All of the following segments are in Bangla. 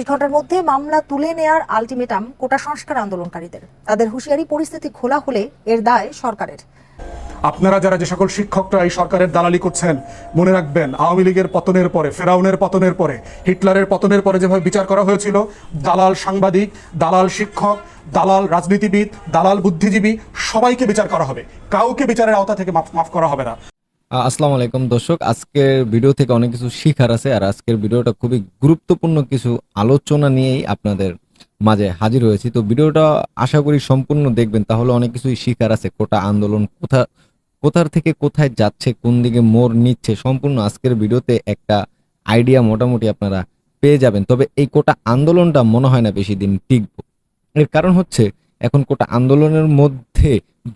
চব্বিশ ঘণ্টার মধ্যে মামলা তুলে নেয়ার আলটিমেটাম কোটা সংস্কার আন্দোলনকারীদের। তাদের হুঁশিয়ারি পরিস্থিতি খোলা হলে এর দায় সরকারের। আপনারা যারা যে সকল শিক্ষকরা এই সরকারের দালালি করছেন, মনে রাখবেন, আওয়ামী লীগের পতনের পরে, ফেরাউনের পতনের পরে, হিটলারের পতনের পরে যেভাবে বিচার করা হয়েছিল, দালাল সাংবাদিক, দালাল শিক্ষক, দালাল রাজনীতিবিদ, দালাল বুদ্ধিজীবী, সবাইকে বিচার করা হবে। কাউকে বিচারের আওতা থেকে মাফ মাফ করা হবে না। আসসালামু আলাইকুম দর্শক। আজকের ভিডিও থেকে অনেক কিছু শিখার আছে আর আজকের ভিডিওটা খুবই গুরুত্বপূর্ণ কিছু আলোচনা নিয়েই আপনাদের মাঝে হাজির হয়েছি। তো ভিডিওটা আশা করি সম্পূর্ণ দেখবেন, তাহলে অনেক কিছুই শিখার আছে। কোটা আন্দোলন কোথা, কোথার থেকে কোথায় যাচ্ছে, কোন দিকে মোড় নিচ্ছে, সম্পূর্ণ আজকের ভিডিওতে একটা আইডিয়া মোটামুটি আপনারা পেয়ে যাবেন। তবে এই কোটা আন্দোলনটা মনে হয় না বেশি দিন টিকবো। এর কারণ হচ্ছে, এখন কোটা আন্দোলনের মধ্যে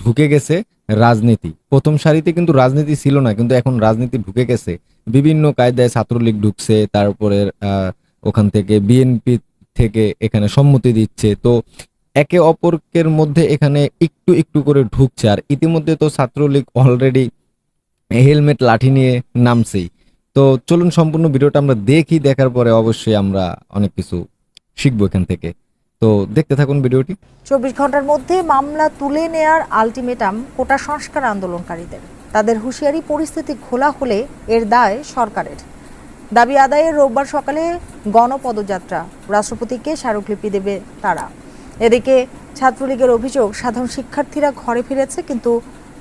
ঢুকে গেছে রাজনীতি। প্রথম সারিতে কিন্তু রাজনীতি ছিল না, কিন্তু এখন রাজনীতি ঢুকে গেছে। বিভিন্ন কায়দায় ছাত্রলীগ ঢুকছে, তারপরে ওখান থেকে বিএনপি থেকে এখানে সম্মতি দিচ্ছে। তো একে অপরকের মধ্যে এখানে একটু একটু করে ঢুকছে, আর ইতিমধ্যে তো ছাত্রলীগ অলরেডি হেলমেট লাঠি নিয়ে নামছেই। তো চলুন সম্পূর্ণ ভিডিওটা আমরা দেখি, দেখার পরে অবশ্যই আমরা অনেক কিছু শিখব এখান থেকে। তো দেখতে থাকুন ভিডিওটি। চব্বিশ ঘণ্টার মধ্যে মামলা তুলে নেয়ার আলটিমেটাম কোটা সংস্কার আন্দোলনকারীদের। তাদের হুঁশিয়ারি পরিস্থিতি খোলা হলে এর দায় সরকারের। দাবি আদায়ের রোববার সকালে গণপদযাত্রা, রাষ্ট্রপতিকে স্মারকলিপি দেবে তারা। এদিকে ছাত্রলীগের অভিযোগ, সাধারণ শিক্ষার্থীরা ঘরে ফিরেছে কিন্তু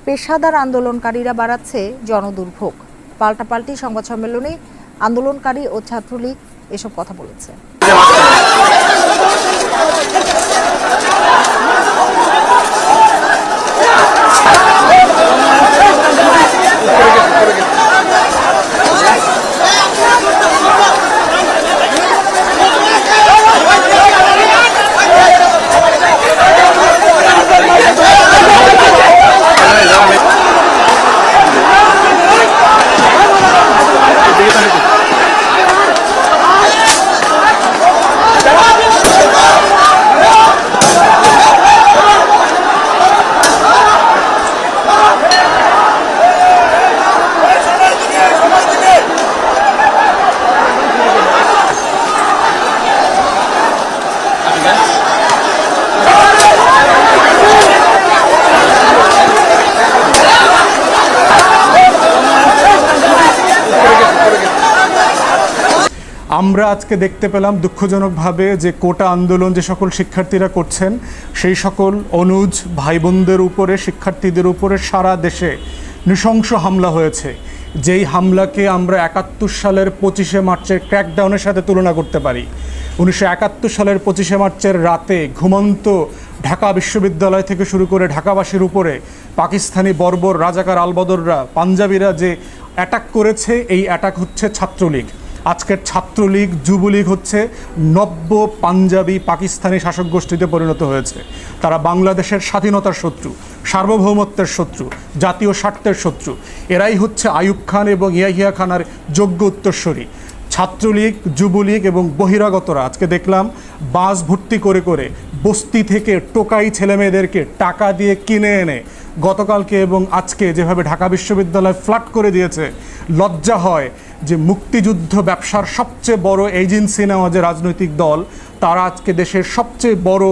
পেশাদার আন্দোলনকারীরা বাড়াচ্ছে জনদুর্ভোগ। পাল্টাপাল্টি সংবাদ সম্মেলনে আন্দোলনকারী ও ছাত্রলীগ এসব কথা বলেছে। আমরা আজকে দেখতে পেলাম দুঃখজনকভাবে যে কোটা আন্দোলন যে সকল শিক্ষার্থীরা করছেন, সেই সকল অনুজ ভাই বোনদের উপরে, শিক্ষার্থীদের উপরে সারা দেশে নৃশংস হামলা হয়েছে। যেই হামলাকে আমরা একাত্তর সালের পঁচিশে মার্চের ক্র্যাকডাউনের সাথে তুলনা করতে পারি। উনিশশো একাত্তর সালের পঁচিশে মার্চের রাতে ঘুমন্ত ঢাকা বিশ্ববিদ্যালয় থেকে শুরু করে ঢাকাবাসীর উপরে পাকিস্তানি বর্বর রাজাকার আলবদররা, পাঞ্জাবিরা যে অ্যাটাক করেছে, এই অ্যাটাক হচ্ছে ছাত্রলীগ। আজকের ছাত্রলীগ, যুবলীগ হচ্ছে নব্য পাঞ্জাবি পাকিস্তানি শাসক গোষ্ঠীতে পরিণত হয়েছে। তারা বাংলাদেশের স্বাধীনতার শত্রু, সার্বভৌমত্বের শত্রু, জাতীয় স্বার্থের শত্রু। এরাই হচ্ছে আয়ুব খান এবং ইয়াহিয়া খানার যোগ্য উত্তরস্বরী ছাত্রলীগ, যুবলীগ এবং বহিরাগতরা আজকে দেখলাম বাস ভর্তি করে করে বস্তি থেকে টোকাই ছেলেমেয়েদেরকে টাকা দিয়ে কিনে এনে গতকালকে এবং আজকে যেভাবে ঢাকা বিশ্ববিদ্যালয় ফ্ল্যাট করে দিয়েছে, লজ্জা হয়। যে মুক্তিযুদ্ধ ব্যবসার সবচেয়ে বড় এজেন্সি নেওয়া যে রাজনৈতিক দল, তারা আজকে দেশের সবচেয়ে বড়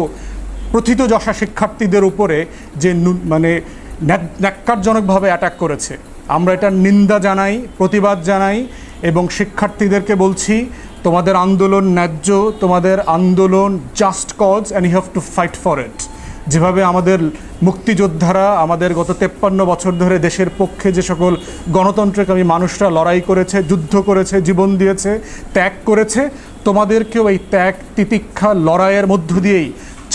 প্রথিতযশা শিক্ষার্থীদের উপরে যে মানে ন্যাক- ন্যাক্কারজনকভাবে অ্যাটাক করেছে। আমরা এটার নিন্দা জানাই, প্রতিবাদ জানাই এবং শিক্ষার্থীদেরকে বলছি, তোমাদের আন্দোলন ন্যায্য, তোমাদের আন্দোলন just cause and you have to fight for it যেভাবে আমাদের মুক্তিযোদ্ধারা আমাদের গত তেপ্পান্ন বছর ধরে দেশের পক্ষে যে সকল গণতন্ত্রকামী মানুষরা লড়াই করেছে, যুদ্ধ করেছে, জীবন দিয়েছে, ত্যাগ করেছে, তোমাদেরকেও এই ত্যাগ, তিতিক্ষা, লড়াইয়ের মধ্য দিয়েই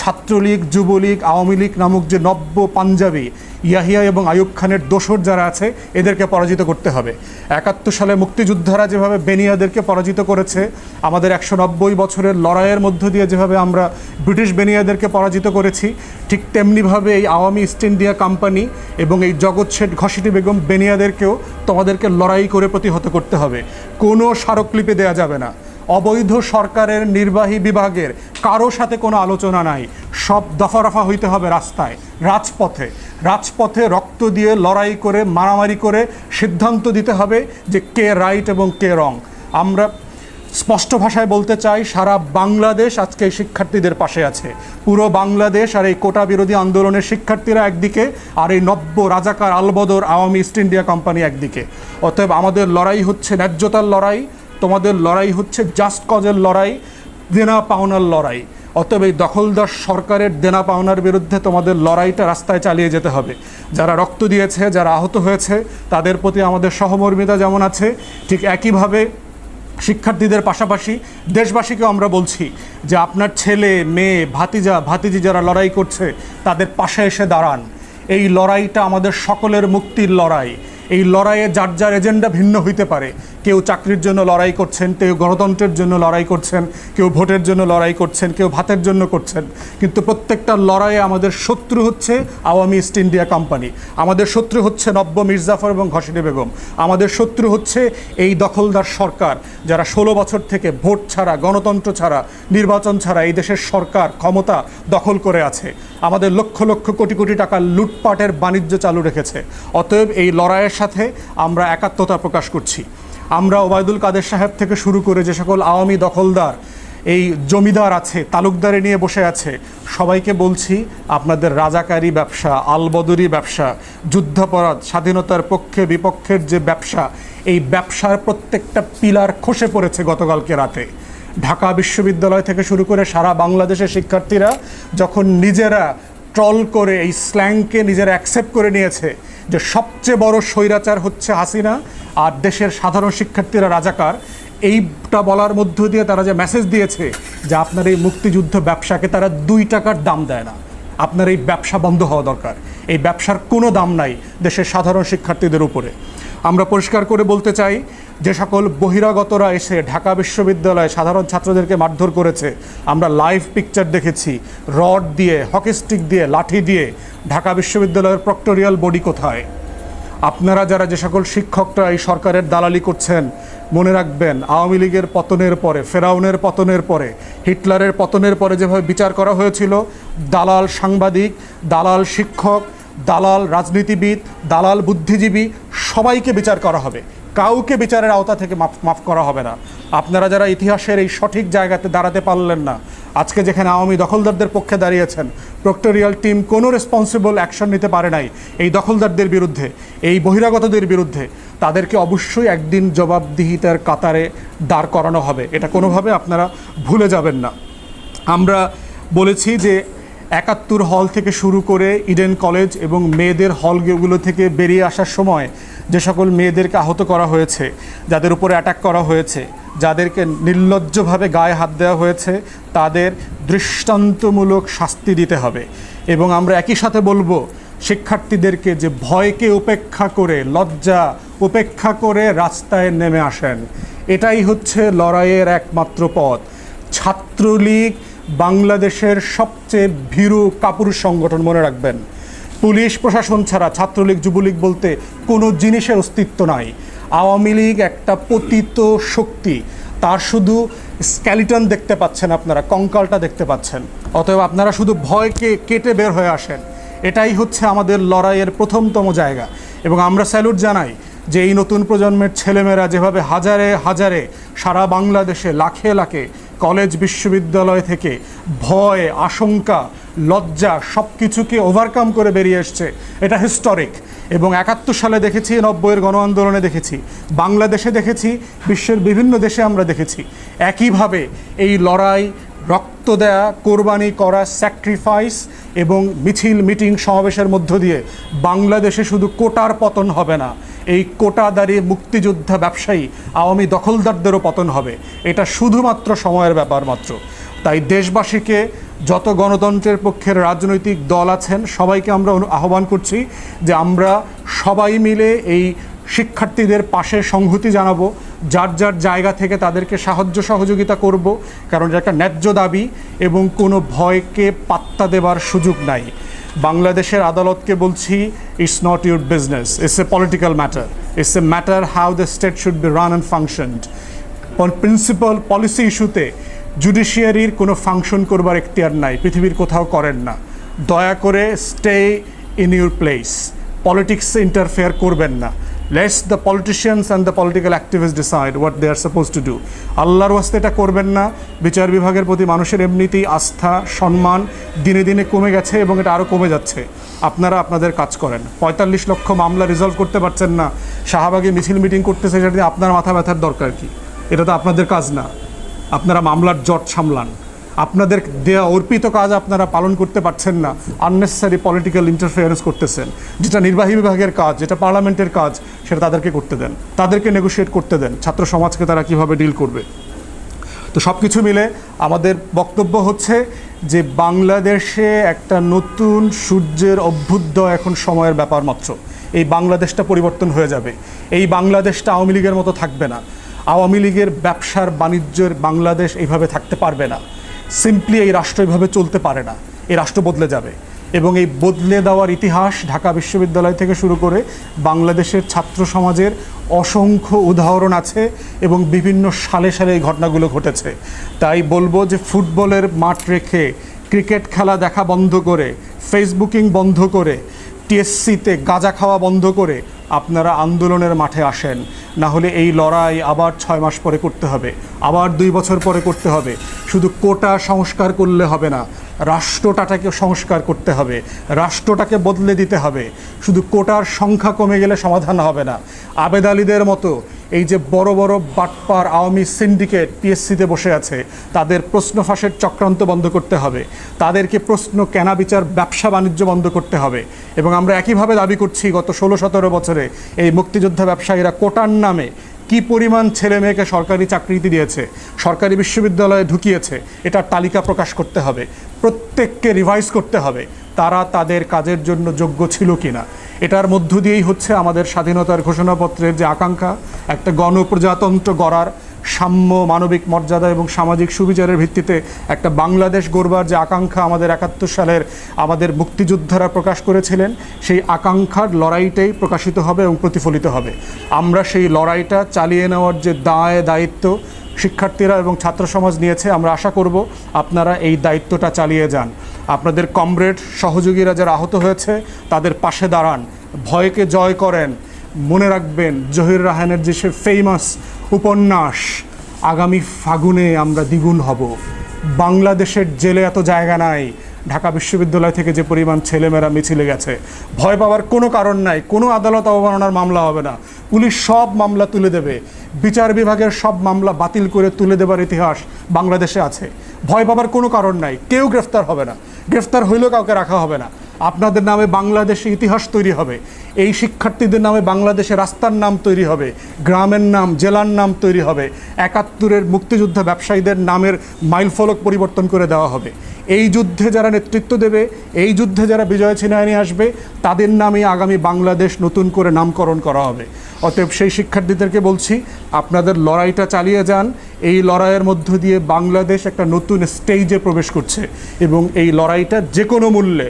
ছাত্রলীগ, যুবলীগ, আওয়ামী লীগ নামক যে নব্য পাঞ্জাবি ইয়াহিয়া এবং আয়ুব খানের দোসর যারা আছে, এদেরকে পরাজিত করতে হবে। একাত্তর সালে মুক্তিযোদ্ধারা যেভাবে বেনিয়াদেরকে পরাজিত করেছে, আমাদের একশো নব্বই বছরের লড়াইয়ের মধ্য দিয়ে যেভাবে আমরা ব্রিটিশ বেনিয়াদেরকে পরাজিত করেছি, ঠিক তেমনিভাবে এই আওয়ামী ইস্ট ইন্ডিয়া কোম্পানি এবং এই জগৎ শেঠ ঘসিটি বেগম বেনিয়াদেরকেও তোমাদেরকে লড়াই করে প্রতিহত করতে হবে। কোনো স্মারকলিপি দেওয়া যাবে না। অবৈধ সরকারের নির্বাহী বিভাগের কারও সাথে কোনো আলোচনা নাই। সব দফা রফা হইতে হবে রাস্তায়, রাজপথে। রাজপথে রক্ত দিয়ে লড়াই করে, মারামারি করে সিদ্ধান্ত দিতে হবে যে কে রাইট এবং কে রং। আমরা স্পষ্ট ভাষায় বলতে চাই, সারা বাংলাদেশ আজকে শিক্ষার্থীদের পাশে আছে। পুরো বাংলাদেশ আর এই কোটা বিরোধী আন্দোলনের শিক্ষার্থীরা একদিকে আর এই নব্য রাজাকার Al-Badr Awami East India Company একদিকে। অতএব আমাদের লড়াই হচ্ছে ন্যায্যতার লড়াই তোমাদের লড়াই হচ্ছে জাস্ট কজের লড়াই, দেনা পাওনার লড়াই। অতএব এই দখলদার সরকারের দেনা পাওনার বিরুদ্ধে তোমাদের লড়াইটা রাস্তায় চালিয়ে যেতে হবে। যারা রক্ত দিয়েছে, যারা আহত হয়েছে, তাদের প্রতি আমাদের সহমর্মিতা যেমন আছে, ঠিক একইভাবে শিক্ষার্থীদের পাশাপাশি দেশবাসীকে আমরা বলছি যে আপনার ছেলে, মেয়ে, ভাতিজা, ভাতিজি যারা লড়াই করছে, তাদের পাশে এসে দাঁড়ান। এই লড়াইটা আমাদের সকলের মুক্তির লড়াই। এই লড়াইয়ে যার যার এজেন্ডা ভিন্ন হইতে পারে। কেউ চাকরির জন্য লড়াই করছেন, কেউ গণতন্ত্রের জন্য লড়াই করছেন, কেউ ভোটের জন্য লড়াই করছেন, কেউ ভাতের জন্য করছেন। কিন্তু প্রত্যেকটা লড়াইয়ে আমাদের শত্রু হচ্ছে আওয়ামী ইস্ট ইন্ডিয়া কোম্পানি। আমাদের শত্রু হচ্ছে নব্য মির্জাফর এবং ঘসিনী বেগম। আমাদের শত্রু হচ্ছে এই দখলদার সরকার, যারা ষোলো বছর থেকে ভোট ছাড়া, গণতন্ত্র ছাড়া, নির্বাচন ছাড়া এই দেশের সরকার ক্ষমতা দখল করে আছে। আমাদের লক্ষ লক্ষ কোটি কোটি টাকা লুটপাটের বাণিজ্য চালু রেখেছে। অতএব এই লড়াইয়ের সাথে আমরা একাত্মতা প্রকাশ করছি। আমরা ওবায়দুল কাদের সাহেব থেকে শুরু করে যে সকল আওয়ামী দখলদার, এই জমিদার আছে, তালুকদারে নিয়ে বসে আছে, সবাইকে বলছি আপনাদের রাজাকারী ব্যবসা, আলবদরি ব্যবসা, যুদ্ধাপরাধ, স্বাধীনতার পক্ষে বিপক্ষের যে ব্যবসা, এই ব্যবসার প্রত্যেকটা পিলার খসে পড়েছে গতকালকে রাতে। ঢাকা বিশ্ববিদ্যালয় থেকে শুরু করে সারা বাংলাদেশের শিক্ষার্থীরা যখন নিজেরা ট্রল করে এই স্ল্যাংকে নিজেরা অ্যাকসেপ্ট করে নিয়েছে যে সবচেয়ে বড় স্বৈরাচার হচ্ছে হাসিনা আর দেশের সাধারণ শিক্ষার্থীরা রাজাকার, এইটা বলার মধ্য দিয়ে তারা যে মেসেজ দিয়েছে যে আপনার এই মুক্তিযুদ্ধ ব্যবসাকে তারা দুই টাকার দাম দেয় না। আপনার এই ব্যবসা বন্ধ হওয়া দরকার। এই ব্যবসার কোনো দাম নাই দেশের সাধারণ শিক্ষার্থীদের উপরে। আমরা পরিষ্কার করে বলতে চাই, যে সকল বহিরাগতরা এসে ঢাকা বিশ্ববিদ্যালয়ে সাধারণ ছাত্রদেরকে মারধর করেছে, আমরা লাইভ পিকচার দেখেছি। রড দিয়ে হকি স্টিক দিয়ে, লাঠি দিয়ে ঢাকা বিশ্ববিদ্যালয়ের প্রক্টোরিয়াল বডি কোথায়? আপনারা যারা যে সকল শিক্ষকরা এই সরকারের দালালি করছেন, মনে রাখবেন, আওয়ামী লীগের পতনের পরে, ফেরাউনের পতনের পরে, হিটলারের পতনের পরে যেভাবে বিচার করা হয়েছিল, দালাল সাংবাদিক, দালাল শিক্ষক, দালাল রাজনীতিবিদ, দালাল বুদ্ধিজীবী সবাইকে বিচার করা হবে। কাউকে বিচারের আওতা থেকে মাফ মাফ করা হবে না। আপনারা যারা ইতিহাসের এই সঠিক জায়গাতে দাঁড়াতে পারলেন না, আজকে যেখানে আওয়ামী দখলদারদের পক্ষে দাঁড়িয়েছেন, প্রক্টোরিয়াল টিম কোনো রেসপন্সিবল অ্যাকশন নিতে পারে নাই এই দখলদারদের বিরুদ্ধে, এই বহিরাগতদের বিরুদ্ধে, তাদেরকে অবশ্যই একদিন জবাবদিহিতার কাতারে দাঁড় করানো হবে। এটা কোনোভাবে আপনারা ভুলে যাবেন না। আমরা বলেছি যে একাত্তর হল থেকে শুরু করে ইডেন কলেজ এবং মেয়েদের হলগুলো থেকে বেরিয়ে আসার সময় যে সকল মেয়েদেরকে আহত করা হয়েছে, যাদের উপরে অ্যাটাক করা হয়েছে, যাদেরকে নির্লজ্জভাবে গায়ে হাত দেওয়া হয়েছে, তাদের দৃষ্টান্তমূলক শাস্তি দিতে হবে। এবং আমরা একই সাথে বলব, শিক্ষার্থীদেরকে যে ভয়কে উপেক্ষা করে, লজ্জা উপেক্ষা করে রাস্তায় নেমে আসেন, এটাই হচ্ছে লড়াইয়ের একমাত্র পথ। ছাত্রলীগ বাংলাদেশের সবচেয়ে ভীরু কাপুরুষ সংগঠন মনে রাখবেন। পুলিশ প্রশাসন ছাড়া ছাত্রলীগ, যুবলীগ বলতে কোনো জিনিসের অস্তিত্ব নাই। আওয়ামী লীগ একটা পতিত শক্তি। তার শুধু স্ক্যালিটন দেখতে পাচ্ছেন আপনারা, কঙ্কালটা দেখতে পাচ্ছেন। অতএব আপনারা শুধু ভয়কে কেটে বের হয়ে আসেন। এটাই হচ্ছে আমাদের লড়াইয়ের প্রথমতম জায়গা। এবং আমরা স্যালুট জানাই যে এই নতুন প্রজন্মের ছেলেমেয়েরা যেভাবে হাজারে হাজারে সারা বাংলাদেশে লাখে লাখে কলেজ বিশ্ববিদ্যালয় থেকে ভয়, আশঙ্কা, লজ্জা সব কিছুকে ওভারকাম করে বেরিয়ে এসছে। এটা হিস্টরিক এবং একাত্তর সালে দেখেছি, নব্বইয়ের গণ আন্দোলনে দেখেছি, বাংলাদেশে দেখেছি, বিশ্বের বিভিন্ন দেশে আমরা দেখেছি। একইভাবে এই লড়াই, রক্ত দেয়া, কোরবানি করা স্যাক্রিফাইস এবং মিছিল মিটিং সমাবেশের মধ্য দিয়ে বাংলাদেশে শুধু কোটার পতন হবে না এই কোটাদারি মুক্তিযোদ্ধা ব্যবসায়ী আওয়ামী দখলদারদেরও পতন হবে। এটা শুধুমাত্র সময়ের ব্যাপার মাত্র। তাই দেশবাসীকে যত গণতন্ত্রের পক্ষের রাজনৈতিক দল আছেন, সবাইকে আমরা আহ্বান করছি যে আমরা সবাই মিলে এই শিক্ষার্থীদের পাশে সংহতি জানাব, যার যার জায়গা থেকে তাদেরকে সাহায্য সহযোগিতা করব, কারণ এটা একটা ন্যায্য দাবি এবং কোনো ভয়কে পাত্তা দেবার সুযোগ নাই। বাংলাদেশের আদালতকে বলছি it's not your business it's a political matter it's a matter how the state should be run and functioned principal policy ইস্যুতে জুডিশিয়ারির কোনো ফাংশন করবার এখতিয়ার নাই, পৃথিবীর কোথাও করেন না। দয়া করে স্টে ইন ইউর প্লেস পলিটিক্সে ইন্টারফেয়ার করবেন না। Let's the politicians and the political activist decide what they are suppose to do আল্লাহর ওয়াস্তে এটা করবেন না। বিচার বিভাগের প্রতি মানুষের এমনিতেই আস্থা, সম্মান দিনে দিনে কমে গেছে এবং এটা আরও কমে যাচ্ছে। আপনারা আপনাদের কাজ করেন। পঁয়তাল্লিশ লক্ষ মামলা রিজলভ করতে পারছেন না। শাহবাগে মিছিল মিটিং করতেছে, সেটা দিয়ে আপনার মাথা ব্যথার দরকার কি? এটা তো আপনাদের কাজ না। আপনারা মামলার জট সামলান। আপনাদের দেয়া অর্পিত কাজ আপনারা পালন করতে পারছেন না। আননেসেসারি পলিটিক্যাল ইন্টারফেয়ারেন্স করতেছেন। যেটা নির্বাহী বিভাগের কাজ, যেটা পার্লামেন্টের কাজ, সেটা তাদেরকে করতে দেন। তাদেরকে নেগোশিয়েট করতে দেন। ছাত্র সমাজকে তারা কীভাবে ডিল করবে? তো সব কিছু মিলে আমাদের বক্তব্য হচ্ছে যে বাংলাদেশে একটা নতুন সূর্যের অভ্যুদয় এখন সময়ের ব্যাপার মাত্র। এই বাংলাদেশটা পরিবর্তন হয়ে যাবে। এই বাংলাদেশটা আওয়ামী লীগের মতো থাকবে না। আওয়ামী লীগের ব্যবসার, বাণিজ্যের বাংলাদেশ এইভাবে থাকতে পারবে না। সিম্পলি এই রাষ্ট্র এভাবে চলতে পারে না। এই রাষ্ট্র বদলে যাবে। এবং এই বদলে দেওয়ার ইতিহাস ঢাকা বিশ্ববিদ্যালয় থেকে শুরু করে বাংলাদেশের ছাত্র সমাজের অসংখ্য উদাহরণ আছে এবং বিভিন্ন সালে সালে এই ঘটনাগুলো ঘটেছে। তাই বলব যে ফুটবলের মাঠ রেখে ক্রিকেট খেলা দেখা বন্ধ করে, ফেসবুকিং বন্ধ করে টিএসসিতে গাঁজা খাওয়া বন্ধ করে আপনারা আন্দোলনের মাঠে আসেন। না হলে এই লড়াই আবার ছয় মাস পরে করতে হবে, আবার দুই বছর পরে করতে হবে। শুধু কোটা সংস্কার করলে হবে না রাষ্ট্রটাটাকে সংস্কার করতে হবে, রাষ্ট্রটাকে বদলে দিতে হবে। শুধু কোটার সংখ্যা কমে গেলে সমাধান হবে না। আবেদালিদের মতো এই যে বড় বড় বাটপার আওয়ামী সিন্ডিকেট পিএসসিতে বসে আছে, তাদের প্রশ্ন ফাঁসের চক্রান্ত বন্ধ করতে হবে। তাদেরকে প্রশ্ন কেনা বিচার, ব্যবসা বাণিজ্য বন্ধ করতে হবে। এবং আমরা একইভাবে দাবি করছি, গত ষোলো সতেরো বছরে এই মুক্তিযোদ্ধা ব্যবসায়ীরা কোটার নামে কি পরিমাণ ছেলে মেয়েকে সরকারি চাকরিতে দিয়েছে, সরকারি বিশ্ববিদ্যালয়ে ঢুকিয়েছে, এটার তালিকা প্রকাশ করতে হবে। প্রত্যেককে রিভাইজ করতে হবে। তারা তাদের কাজের জন্য যোগ্য ছিল কিনা। এটার মধ্য দিয়েই হচ্ছে আমাদের স্বাধীনতার ঘোষণাপত্রের যে আকাঙ্ক্ষা, একটা গণপ্রজাতন্ত্র গড়ার সাম্য, মানবিক মর্যাদা এবং সামাজিক সুবিচারের ভিত্তিতে একটা বাংলাদেশ গড়বার যে আকাঙ্ক্ষা আমাদের একাত্তর সালের আমাদের মুক্তিযোদ্ধারা প্রকাশ করেছিলেন, সেই আকাঙ্ক্ষার লড়াইটাই প্রকাশিত হবে এবং প্রতিফলিত হবে। আমরা সেই লড়াইটা চালিয়ে নেওয়ার যে দায়, দায়িত্ব শিক্ষার্থীরা এবং ছাত্র সমাজ নিয়েছে, আমরা আশা করব আপনারা এই দায়িত্বটা চালিয়ে যান। আপনাদের কমরেড সহযোগীরা যারা আহত হয়েছে, তাদের পাশে দাঁড়ান। ভয়কে জয় করেন। মনে রাখবেন, জহির রাহানের যে সে ফেমাস উপন্যাস, আগামী ফাগুনে আমরা দ্বিগুণ হব। বাংলাদেশের জেলে এত জায়গা নাই। ঢাকা বিশ্ববিদ্যালয় থেকে যে পরিমাণ ছেলেমেয়েরা মিছিলে গেছে। ভয় পাওয়ার কোনো কারণ নাই। কোনো আদালত অবমাননার মামলা হবে না। পুলিশ সব মামলা তুলে দেবে। বিচার বিভাগের সব মামলা বাতিল করে তুলে দেবার ইতিহাস বাংলাদেশে আছে। ভয় পাবার কোনো কারণ নাই। কেউ গ্রেফতার হবে না। গ্রেফতার হইলেও কাউকে রাখা হবে না। আপনাদের নামে বাংলাদেশে ইতিহাস তৈরি হবে। এই শিক্ষার্থীদের নামে বাংলাদেশে রাস্তার নাম তৈরি হবে, গ্রামের নাম, জেলার নাম তৈরি হবে, একাত্তরের মুক্তিযোদ্ধা ব্যবসায়ীদের নামের মাইলফলক পরিবর্তন করে দেওয়া হবে। এই যুদ্ধে যারা নেতৃত্ব দেবে, এই যুদ্ধে যারা বিজয় ছিনায় নিয়ে আসবে, তাদের নামে আগামী বাংলাদেশ নতুন করে নামকরণ করা হবে। অতএব সেই শিক্ষার্থীদেরকে বলছি, আপনাদের লড়াইটা চালিয়ে যান। এই লড়াইয়ের মধ্য দিয়ে বাংলাদেশ একটা নতুন স্টেজে প্রবেশ করছে এবং এই লড়াইটা যে কোনো মূল্যে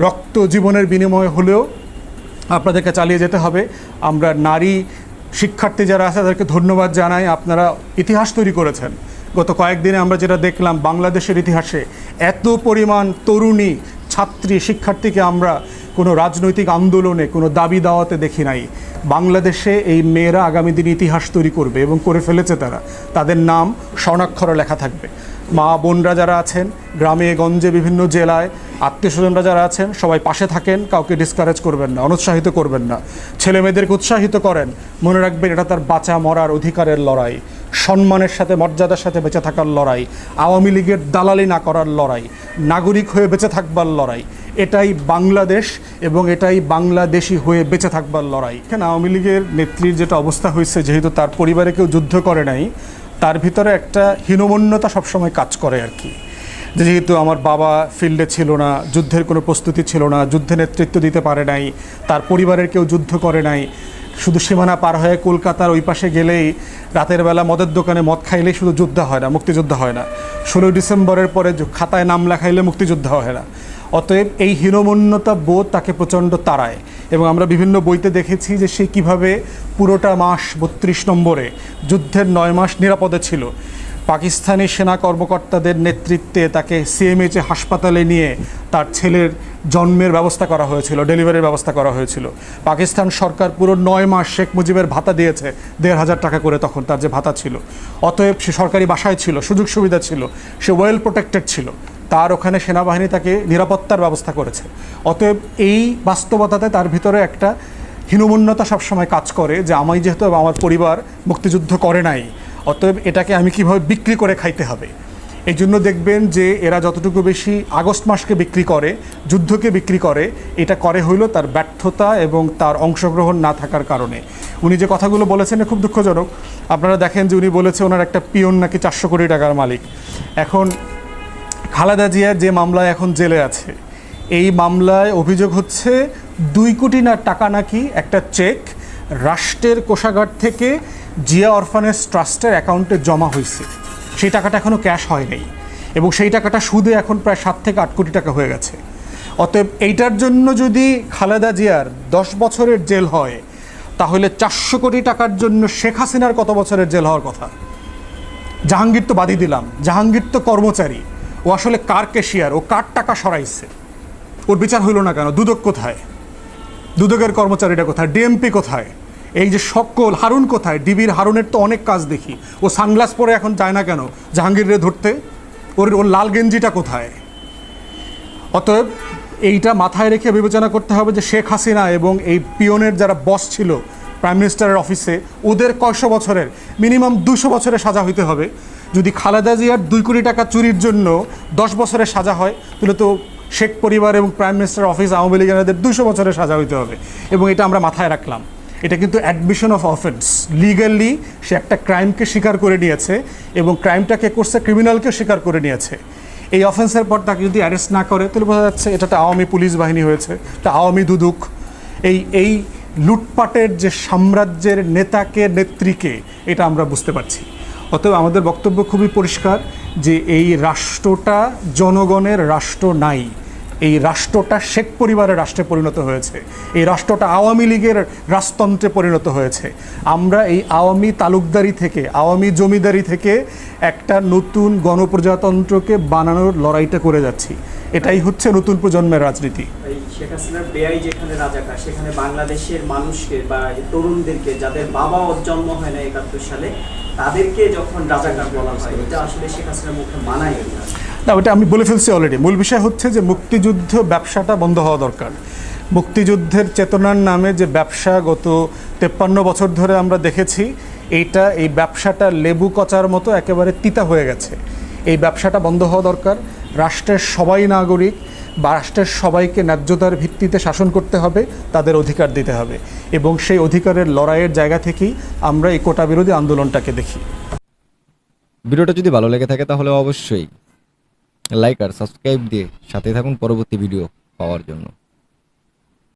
রক্ত জীবনের বিনিময় হলেও আপনাদেরকে চালিয়ে যেতে হবে। আমরা নারী শিক্ষার্থী যারা আছে, তাদেরকে ধন্যবাদ জানাই। আপনারা ইতিহাস তৈরি করেছেন। গত কয়েকদিনে আমরা যেটা দেখলাম, বাংলাদেশের ইতিহাসে এত পরিমাণ তরুণী, ছাত্রী, শিক্ষার্থীকে আমরা কোনো রাজনৈতিক আন্দোলনে, কোনো দাবি দাওয়াতে দেখি নাই। বাংলাদেশে এই মেয়েরা আগামী দিনে ইতিহাস তৈরি করবে এবং করে ফেলেছে তারা। তাদের নাম স্বর্ণাক্ষরে লেখা থাকবে। মা, বোনরা যারা আছেন, গ্রামে, গঞ্জে, বিভিন্ন জেলায় আত্মীয় স্বজনরা যারা আছেন, সবাই পাশে থাকেন, কাউকে ডিসকারেজ করবেন না, অনুৎসাহিত করবেন না। ছেলে মেয়েদেরকে উৎসাহিত করেন। মনে রাখবেন এটা তার বাঁচা, মরার অধিকারের লড়াই। সম্মানের সাথে, মর্যাদার সাথে বেঁচে থাকার লড়াই। আওয়ামী লীগের দালালি না করার লড়াই। নাগরিক হয়ে বেঁচে থাকবার লড়াই। এটাই বাংলাদেশ এবং এটাই বাংলাদেশি হয়ে বেঁচে থাকবার লড়াই। এখানে আওয়ামী লীগের নেত্রীর যেটা অবস্থা হয়েছে, যেহেতু তার পরিবারে কেউ যুদ্ধ করে নাই, তার ভিতরে একটা হীনমন্যতা সবসময় কাজ করে আর কি। যেহেতু আমার বাবা ফিল্ডে ছিল না, যুদ্ধের কোনো প্রস্তুতি ছিল না, যুদ্ধে নেতৃত্ব দিতে পারে নাই, তার পরিবারের কেউ যুদ্ধ করে নাই, শুধু সীমানা পার হয়ে কলকাতার ওই পাশে গেলেই রাতের বেলা মদের দোকানে মদ খাইলেই শুধু যুদ্ধ হয় না, মুক্তিযুদ্ধ হয় না। ষোলোই ডিসেম্বরের পরে খাতায় নাম লেখাইলে মুক্তিযুদ্ধ হয় না। অতএব এই হীনমন্যতা বোধ তাকে প্রচণ্ড তাড়ায় এবং আমরা বিভিন্ন বইতে দেখেছি যে সে কীভাবে পুরোটা মাস বত্রিশ নম্বরে, যুদ্ধের নয় মাস নিরাপদে ছিল। পাকিস্তানি সেনা কর্মকর্তাদের নেতৃত্বে তাকে সিএমএইচে হাসপাতালে নিয়ে তার ছেলের জন্মের ব্যবস্থা করা হয়েছিল, ডেলিভারির ব্যবস্থা করা হয়েছিল। পাকিস্তান সরকার পুরো নয় মাস শেখ মুজিবের ভাতা দিয়েছে, দেড় হাজার টাকা করে তখন তার যে ভাতা ছিল। অতএব সে সরকারি বাসায় ছিল, সুযোগ সুবিধা ছিল, সে ওয়েল প্রোটেক্টেড ছিল। তার ওখানে সেনাবাহিনী তাকে নিরাপত্তার ব্যবস্থা করেছে। অতএব এই বাস্তবতাতে তার ভিতরে একটা হীনমন্যতা সবসময় কাজ করে যে আমি যেহেতু আমার পরিবার মুক্তিযুদ্ধ করে নাই অতএব এটাকে আমি কীভাবে বিক্রি করে খাইতে হবে? এই জন্য দেখবেন যে এরা যতটুকু বেশি আগস্ট মাসকে বিক্রি করে, যুদ্ধকে বিক্রি করে, এটা করে হইল তার ব্যর্থতা এবং তার অংশগ্রহণ না থাকার কারণে। উনি যে কথাগুলো বলেছেন খুব দুঃখজনক। আপনারা দেখেন যে উনি বলেছে ওনার একটা পিয়ন নাকি চারশো কোটি টাকার মালিক। এখন খালেদা জিয়ার যে মামলায় এখন জেলে আছে, এই মামলায় অভিযোগ হচ্ছে দুই কোটি না টাকা নাকি একটা চেক রাষ্ট্রের কোষাগার থেকে জিয়া অরফানেজ ট্রাস্টের অ্যাকাউন্টে জমা হয়েছে। সেই টাকাটা এখনও ক্যাশ হয় নাই এবং সেই টাকাটা সুদে এখন প্রায় সাত থেকে আট কোটি টাকা হয়ে গেছে। অতএব এইটার জন্য যদি খালেদা জিয়ার দশ বছরের জেল হয়, তাহলে চারশো কোটি টাকার জন্য শেখ হাসিনার কত বছরের জেল হওয়ার কথা? জাহাঙ্গীর তো বাদই দিলাম। জাহাঙ্গীর তো কর্মচারী। ও আসলে কার কেশিয়ার ও কার টাকা সরাইছে? ওর বিচার হইল না কেন? দুদক কোথায়? দুদকের কর্মচারীটা কোথায়? ডিএমপি কোথায়? এই যে সকল, হারুন কোথায়? ডিবির হারুনের তো অনেক কাজ দেখি। ও সানগ্লাস পরে এখন যায় না কেন? জাহাঙ্গীরে ধরতে? ওর ওর লাল গেঞ্জিটা কোথায়? অতএব এইটা মাথায় রেখে বিবেচনা করতে হবে যে শেখ হাসিনা এবং এই পিয়নের যারা বস ছিল প্রাইম মিনিস্টারের অফিসে, ওদের কয়শো বছরের, মিনিমাম দুশো বছরের সাজা হইতে হবে। যদি খালেদা জিয়ার দুই কোটি টাকা চুরির জন্য দশ বছরের সাজা হয়, তাহলে তো শেখ পরিবার এবং প্রাইম মিনিস্টার অফিস আওয়ামী লীগের দুশো বছরের সাজা হইতে হবে। এবং এটা আমরা মাথায় রাখলাম। এটা কিন্তু অ্যাডমিশন অফ অফেন্স লিগালি সে একটা ক্রাইমকে স্বীকার করে নিয়েছে এবং ক্রাইমটাকে করছে ক্রিমিনালকে স্বীকার করে নিয়েছে। এই অফেন্সের পর তাকে যদি অ্যারেস্ট না করে, তাহলে বোঝা যাচ্ছে এটা একটা আওয়ামী পুলিশ বাহিনী হয়েছে একটা আওয়ামী দুদুক। এই এই লুটপাটের যে সাম্রাজ্যের নেতাকে, নেত্রীকে, এটা আমরা বুঝতে পারছি। অতএব আমাদের বক্তব্য খুবই পরিষ্কার যে এই রাষ্ট্রটা জনগণের রাষ্ট্র নাই। এই রাষ্ট্রটা শেখ পরিবারের রাষ্ট্রে পরিণত হয়েছে। এই রাষ্ট্রটা আওয়ামী লীগের রাজতন্ত্রে পরিণত হয়েছে। আমরা এই আওয়ামী তালুকদারি থেকে, আওয়ামী জমিদারি থেকে একটা নতুন গণপ্রজাতন্ত্রকে বানানোর লড়াইটা করে যাচ্ছি। এটাই হচ্ছে নতুন প্রজন্মের রাজনীতি। শেখ হাসিনার বেআই যেখানে রাজাকার, সেখানে বাংলাদেশের মানুষকে বা তরুণদেরকে যাদের বাবা জন্ম হয় না একাত্তর সালে, তাদেরকে যখন রাজাকার বলা হয়, এটা আসলে শেখ হাসিনার মুখে মানায় না। না, ওটা আমি বলে ফেলছি অলরেডি মূল বিষয় হচ্ছে যে মুক্তিযুদ্ধ ব্যবসাটা বন্ধ হওয়া দরকার। মুক্তিযুদ্ধের চেতনার নামে যে ব্যবসা গত তেপ্পান্ন বছর ধরে আমরা দেখেছি, এইটা, এই ব্যবসাটা লেবু কচার মতো একেবারে তিতা হয়ে গেছে। এই ব্যবসাটা বন্ধ হওয়া দরকার। রাষ্ট্রের সবাই নাগরিক বা রাষ্ট্রের সবাইকে ন্যায্যতার ভিত্তিতে শাসন করতে হবে, তাদের অধিকার দিতে হবে। এবং সেই অধিকারের লড়াইয়ের জায়গা থেকেই আমরা এই কোটা বিরোধী আন্দোলনটাকে দেখি। ভিডিওটা যদি ভালো লেগে থাকে তাহলে অবশ্যই লাইক আর সাবস্ক্রাইব দিয়ে সাথে থাকুন পরবর্তী ভিডিও পাওয়ার জন্য।